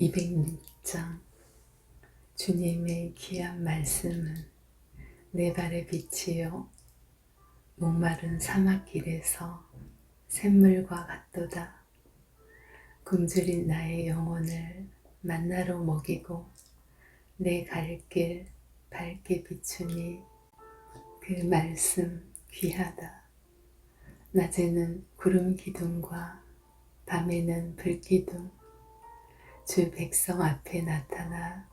206장. 주님의 귀한 말씀은 내 발의 빛이요 목마른 사막길에서 샘물과 같도다. 굶주린 나의 영혼을 만나로 먹이고 내 갈 길 밝게 비추니 그 말씀 귀하다. 낮에는 구름 기둥과 밤에는 불 기둥 주 백성 앞에 나타나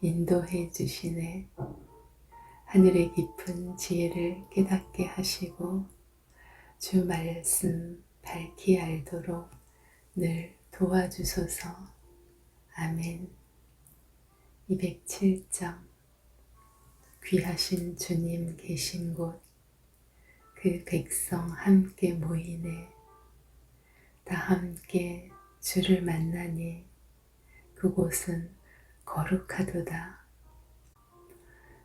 인도해 주시네. 하늘의 깊은 지혜를 깨닫게 하시고 주 말씀 밝히 알도록 늘 도와주소서. 아멘. 207장 귀하신 주님 계신 곳 그 백성 함께 모이네. 다 함께 주를 만나니 그곳은 거룩하도다.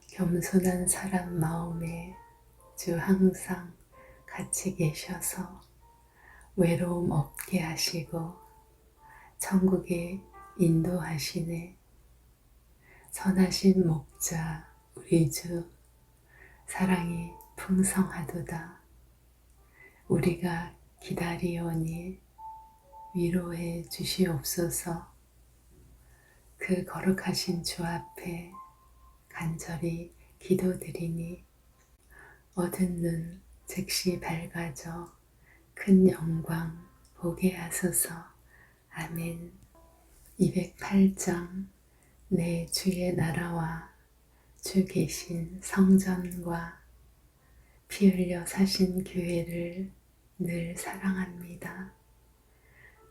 겸손한 사람 마음에 주 항상 같이 계셔서 외로움 없게 하시고 천국에 인도하시네. 선하신 목자 우리 주 사랑이 풍성하도다. 우리가 기다리오니 위로해 주시옵소서. 그 거룩하신 주 앞에 간절히 기도드리니 얻은 눈 즉시 밝아져 큰 영광 보게 하소서. 아멘. 208장 내 주의 나라와 주 계신 성전과 피 흘려 사신 교회를 늘 사랑합니다.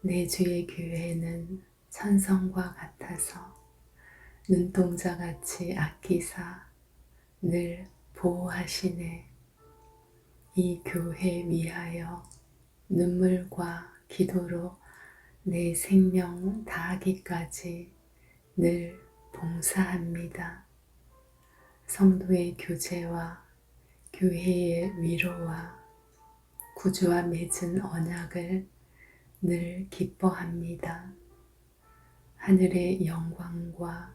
내 주의 교회는 천성과 같아서 눈동자같이 아끼사 늘 보호하시네. 이 교회 위하여 눈물과 기도로 내 생명 다하기까지 늘 봉사합니다. 성도의 교제와 교회의 위로와 구주와 맺은 언약을 늘 기뻐합니다. 하늘의 영광과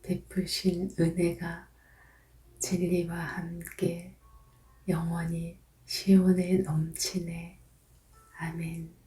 베푸신 은혜가 진리와 함께 영원히 시온에 넘치네. 아멘.